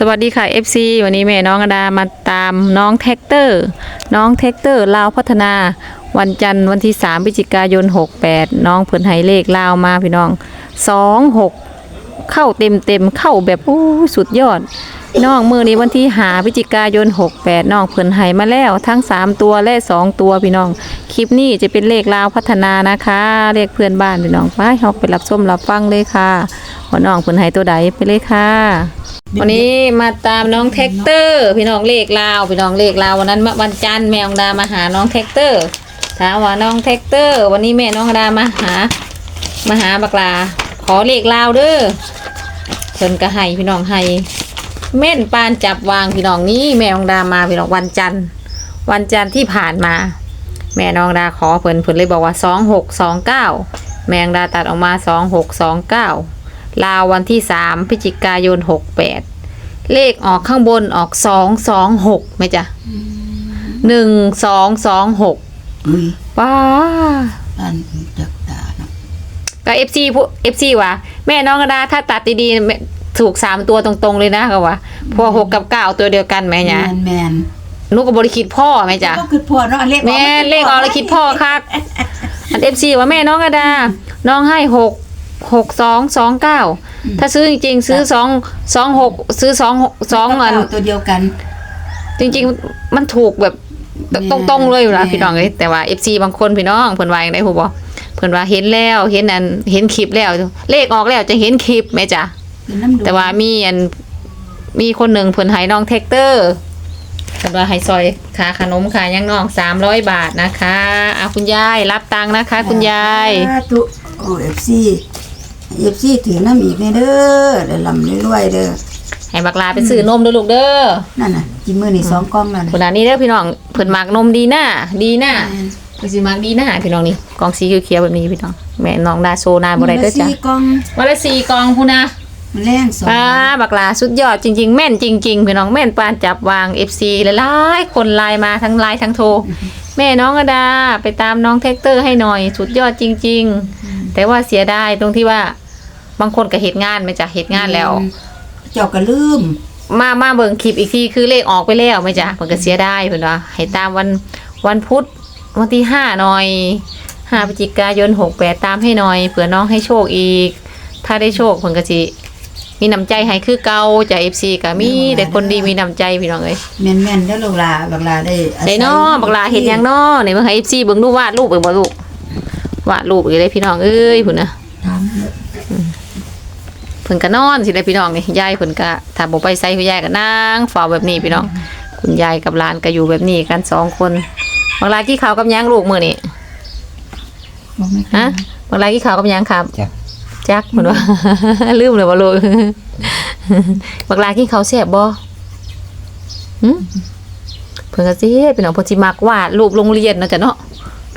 สวัสดีค่ะ FC วันนี้แม่น้องอดามาตามน้องแท็กเตอร์ น้องแท็กเตอร์ลาวพัฒนาวันจันทร์วันที่3พฤศจิกายน 68 น้องเพิ่นให้เลขลาวมาพี่น้อง 26 เข้าเต็มเต็มเข้าแบบอู้สุดยอด น้องมือนี้วันที่หาพฤศจิกายน 68 น้องเพิ่นให้มาแล้วทั้ง 3 ตัวและ 2 ตัวพี่น้อง คลิปนี้จะเป็นเลขลาวพัฒนานะคะเลขเพื่อนบ้านพี่น้องไปเฮาไปรับชมรับฟังเลยค่ะว่าน้องเพิ่นให้ตัวใดไปเลยค่ะ วันนี้มาตามน้องแท็กเตอร์ พี่น้องเลขลาวพี่น้องเลขลาววันนั้นวันจันทร์แม่องดามาหาน้องแท็กเตอร์ถามว่าน้องแท็กเตอร์ วันนี้แม่น้องดามาหามาหาบักลา ขอเลขลาวเด้อเพิ่นก็ให้พี่น้องให้แม่นปานจับวางพี่น้องนี่แม่องดามาพี่น้องวันจันทร์ วันจันทร์ที่ผ่านมา แม่น้องดาขอเพิ่นเพิ่นเลยบอกว่าสองหกสองเก้าแม่องดาตัดออกมาสองหกสองเก้า ลาววันที่สามพฤศจิกายนหกแปดเลขออกข้างบนออกสองสองหกไหมจ๊ะหนึ่งสองสองหกอุ้ยว้าอันจักตาเนาะก็เอฟซีผู้เอฟซีว่ะแม่น้องดาถ้าตัดดีๆแม่ถูกสามตัวตรงๆเลยนะก็ว่าเพราะหกกับเก้าตัวเดียวกันไหมแมเนี่ยนแมนนุกกับบริคิดพ่อไหมจ๊ะก็คือพ่อเนาะเลขแม่เลขออกแล้วคิดพ่อคักอันเอฟซีว่าแม่น้องกระดา น้องให้หก หกสองสองเก้าถ้าซื้อจริง ๆ ซื้อสองสองหกซื้อสองสองอันตัวเดียวกัน จริง ๆ มันถูกแบบแม่ตรงๆเลยอยู่นะแม่พี่น้องเอ้ยแต่ว่าเอฟซีบางคนพี่น้องเพิ่นว่าอย่างไรผมบอกเพิ่นว่าเห็นแล้วเห็นอันเห็นคลิปแล้ว เลขออกแล้วจะเห็นคลิปไหมจ๊ะเป็นน้ำดูแต่ว่ามีอันมีคนหนึ่งเพิ่นให้น้องแท็กเตอร์เพิ่นว่าให้ซอยค่าขนมค่ะยังน้องสามร้อยบาทนะคะอะคุณยายรับตังค์นะคะ คุณยายสธุโอ้เอฟซี เอฟซีถือน้ำอีกแน่เด้อเดี๋ยวลำรวยๆเด้อให้บักลาไปซื้อนมเด้อลูกเด้อนั่นน่ะกินมื้อนี่สองกล่องแล้วคุนะณอันนี้เด้อพี่น้องเพิ่นมักนมดีหน้าดีหน้าเพิ่นสิมักดีหน้าพี่น้องนี่กล่องสีเขียวๆแบบนี้พี่น้องแม่น้องดาโซนาบ่ได้เด้อจ้ะมื้ละสี่กล่องวันละสี่กล่องพูนะมื้อแรงสองป้าบักลาสุดยอดจริง ๆ แม่นจริง ๆ พี่น้องแม่นปานจับวาง FC หลายๆคนไลน์มาทั้งไลน์ทั้งโทรแม่น้องอดาไปตามน้องแท็กเตอร์ให้หน่อย สุดยอดจริง ๆ แต่ว่าเสียดายตรงที่ว่า บางคนก็เหตุงานไม่จากเหตุงานแล้ว เจ้าก็ลืม มามาเบิ่งคลิปอีกทีคือเลขออกไปแล้วไม่จ้ะมันก็เสียดายเพิ่นว่าให้ตามวันวันพุธวันที่ห้าหน่อยห้าพฤศจิกายนหกแปดตามให้หน่อยเผื่อน้องให้โชคอีก ถ้าได้โชคเพิ่นก็สิมีน้ำใจให้คือเก่าจาก FC ก็มีแต่คนดีมีน้ำใจพี่น้องเอ้ยแม่นๆเด้อลูกหลาบักหลาได้อาศัยใส่น้อบักลาเห็นยังน้อไหนเบิ่งให้ FC เบิ่งดูวาดรูปเบิ่งบ่ลูก วาดรูปอีกเลยพี่น้องเอ้ยพุ่นน่ะถามเด้อเพิ่นก็นอนสิได้พี่น้องนี่ยายเพิ่นก็ถ้าบ่ไปไสคุณยายก็นั่งเฝ้าแบบนี้พี่น้อง คุณยายกับหลานก็อยู่แบบนี้กันสองคนบางรายกี่ข้าวกับหยังลูกมื้อนี้บอกไม่ฮะบางรายกี่ข้าวกับหยังครับจักจักเพิ่นว่าลืมเลยบ่ลูกบางรายกี่ข้าวแซ่บบ่หึเพิ่นก็สิเฮ็ดพี่น้องเพิ่นสิมักวาดรูปโรงเรียนเนาะจ้ะเนาะ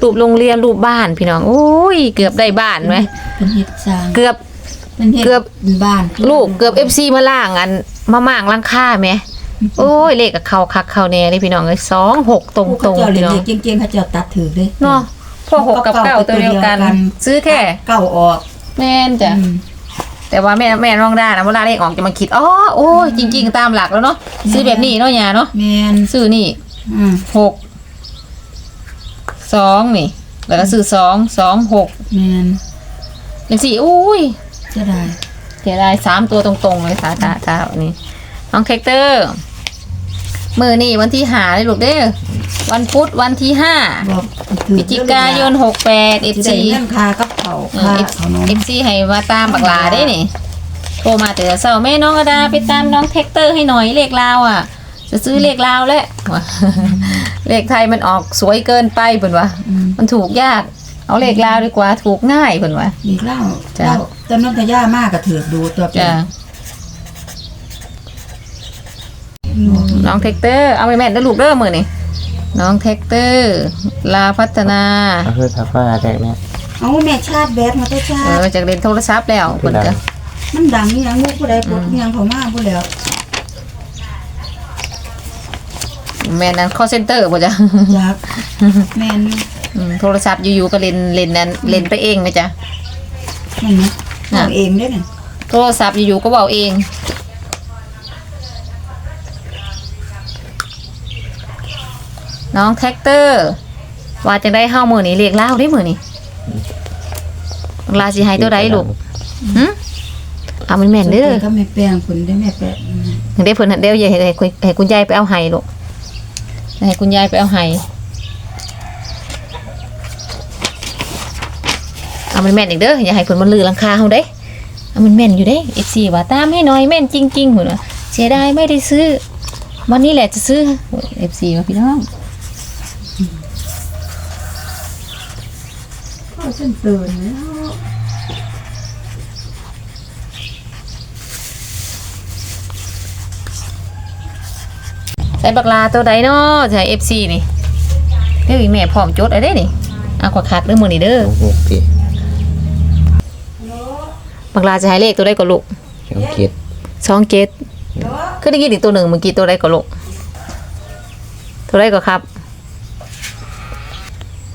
รูปโรงเรียนรูปบ้านพี่น้องโอ้ยเกือบได้บ้านไหมเป็นเฮ็ดสร้างเกือบ เป็นเฮ็ดเกือบ บ้านลูกเกือบเอฟซีมาล่างอันมาม่างหลังค่าไหมโอ้ยเลขกับเขาคักเขาแน่นี่พี่น้องเลยสองหกตรงผู้ตรงเขาเจ้าเรีพี่ยนน้องเด็กเก่งๆเขาเจ้าตัดถือเลยเนาะพวกหกกับเก้าตัวเดียวกัน ซื้อแค่เก้าออกแม่นจ้ะ อืม แต่ว่าแม่แม่น้องด้านะเวลาเลขออกจะมาคิดอ๋อโอ้ยจริง ๆ ตามหลักแล้วเนาะซื้อแบบนี้เนาะยาเนาะแมนซื้อนี่อืมหก สองนี่ แล้วก็ซื้อสองสองหกแมนเป็นสี่อุ้ยจะได้เสียดายสามตัวตรงๆเลยค่ะตาตาแบบนี้น้องแคคเตอร์มือนี่วันที่หาเลยลูกเด้อวันพุธวันที่ห้าบอกพฤศจิกายนหกแปดเอฟสิได้ซีเงินค่ากับเขาวค่าขนมเอฟซีให้มาตามบักลาได้นี่โทรมาแต่เช้าแม่น้องกระดาไปตามน้องแท็กเตอร์ให้หน่อยเลขลาวอะ จะซื้อเลขลาวแล้ว เลขไทยมันออกสวยเกินไปเพิ่นวะอืมมันถูกยาก เอาเลขลาวดีกว่าถูกง่ายเพิ่นวะอีกเล่าจ้ะ เล่าจำนวนทะย่ามากก็ถือดูตัวเป็นจ้ะอืมน้องแท็กเตอร์เอาไปแม่นได้ลูกเด้อมือนี่น้องแท็กเตอร์ ลาพัฒนาก็คือทักว่าแรกเนี่ยเอาแม่ชาติแบตมาตัวชาเอติอจากเล่นโทรศัพท์แล้วเพิ่นก็มันดังนี่ยังงูผู้ใดปลดเมียงเขามาผู้แล้ว แม่นั้นข้อเซนเตอร์ป่ะจ๊ะยักแม่นอืมโทรศัพท์อยู่ๆก็เล่นเล่นนั้นเล่นไปเองไหมจ๊ะนั่นนะเองได้นี่ะโทรศัพท์อยู่ๆก็เบาเองน้องแท็กเตอร์ ว่าจะได้เฮ้ามือนี้เรียกเล่าได้มือนี้ลาสิให้ตัวใดลูกหืเอามันแม่นเด้อถ้าไม่แปลงผลได้แม่แปลงได้ผลเดี๋ยวใหญ่ให้คุณยายไปเอาไฮลูก ให้คุณยายไปเอาไห้เอามันแม่นอีกเด้ออย่าให้เพิ่นมันลือลังคาเฮาเด้เอามันแม่นอยู่เด้ FC ว่าตามให้หน่อยแม่นจริงๆพุ่นน่ะเสียดายไม่ได้ซื้อ วันนี้แหละจะซื้อ FC ว่าพี่น้องก็ฉันตื่นแล้ว ใส่บักลาตัวใดเนาะใส่ FC นี่เด้ออีแม่พร้อมจดเอาเด้นี่เอาขวาคักเด้อมื้อนี้เด้อหกปีบักลาจะให้เลขตัวใดก็ลูกสองเกียรติสองเกตคือได้ยินอีกตัวหนึ่งเมื่อกี้ตัวใดก็ลูกตัวใดก็ครับ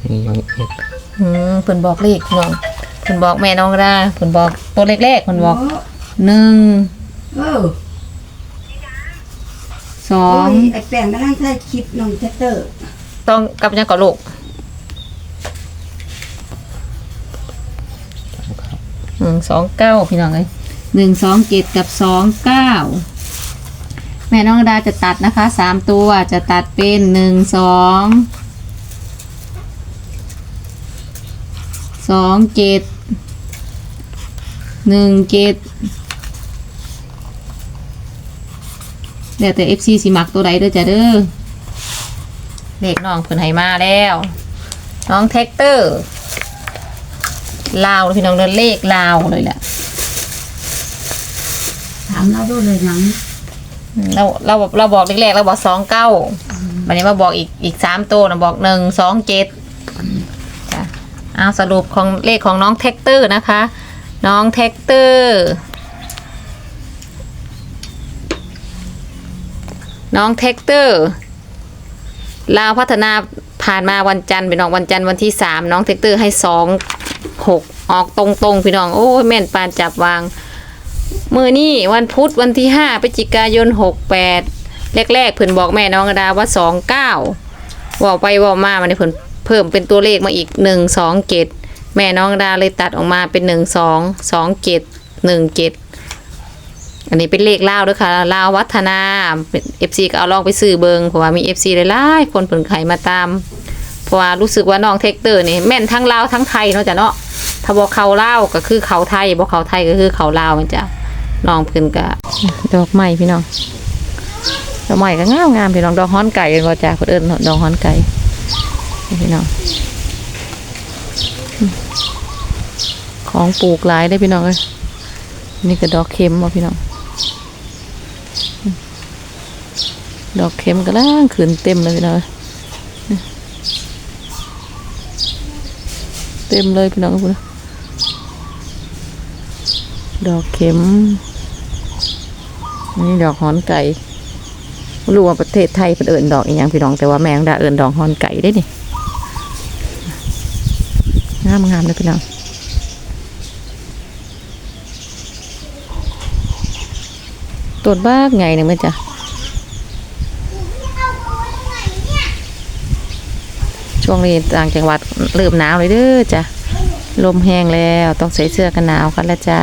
นี่ยังเอ็ดอืมเพิ่นบอกเลขน้องเพิ่นบอกแม่น้องก็ได้เพิ่นบอกตัวเลขๆเพิ่นบอกหนึ่ง เออ สอโอ้งยไอ้แป้งกำลังถ่ายคลิปน้องแท็กเตอร์ต้องกับยังก็ลูกหนึ่งสองเก้าพี่น้องเลยหนึ่งสองเจ็ดกับสองเก้าแม่น้องดาจะตัดนะคะสามตัวจะตัดเป็นหนึ่งสองสองเจ็ดหนึ่งเจ็ด เดี๋ยวแต่ FC สิมักตัวใดเด้อจ้ะเด้อเลขน้องเพิ่นให้มาแล้ว น้องแท็กเตอร์ลาวพี่น้องเดินเลขลาวเลยแหละถามเราด้วยเลยหยังเราเราเราบอกแรกๆเราบอกสองเก้าวันนี้มาบอกอีกอีกสามตัวนะบอกหนึ่งสองเจ็ดจ้ะเอาสรุปของเลขของน้องแท็กเตอร์นะคะ น้องแท็กเตอร์ น้องแท็กเตอร์ลาวพัฒนาผ่านมาวันจันทร์พี่น้องวันจันทร์วันที่สามน้องแท็กเตอร์ให้สองหกออกตรงๆพี่น้องโอ้ยแม่นปานจับวางมือนี่วันพุธวันที่ห้าพฤศจิกายนหกแปดแรกๆเพิ่นบอกแม่น้องกระดาว่าสองเก้าว่าไปว่ามามันเพิ่นเพิ่มเป็นตัวเลขมาอีกหนึ่งสองเกตแม่น้องกระดาเลยตัดออกมาเป็นหนึ่งสองสองเกตหนึ่งเกต อันนี้เป็นเลขลาวด้วยค่ะลาววัฒนาเอฟซีก็เอาลองไปซื้อเบิงเพราะว่ามีเอฟซีหลายๆคนเพิ่นไขมาตาม เพราะว่ารู้สึกว่าน้องเทคเตอร์นี่แม่นทั้งลาวทั้งไทยเนาะจ้ะเนาะถ้าบอกเขาลาวก็คือเขาไทยบอกเขาไทยก็คือเขาลาวมันจ้ะน้องเพิ่นก็ดอกไม้พี่น้องดอกไม้ก็งามงามพี่น้องดอกฮ้อนไก่เป็นว่าจ้าเพิ่นเอิ้นดอกฮ้อนไก่พี่น้องของปลูกหลายได้พี่น้องเอ้ยนี่ก็ดอกเข็มบ่พี่น้องอืม ดอกเข็มก็ล่างขึ้นเต็มเลยพี่น้องเต็มเลยพี่น้องเอ้ยพุ่นะดอกเข็ม นี่ดอกฮอนไก่รู้ว่าประเทศไทยเป็นเอิญดอกอีหยังพี่น้องแต่ว่าแมงดาเอิญดอกฮอนไก่ได้นี่งามงามเลยพี่น้องต้นบ้าไงหนึ่งไหมจ๊ะ ช่วงนี้ต่างจังหวัดเริ่มหนาวเลยเด้อจ้ะลมแห้งแล้วต้องใส่เสื้อกันหนาวกันละจ้า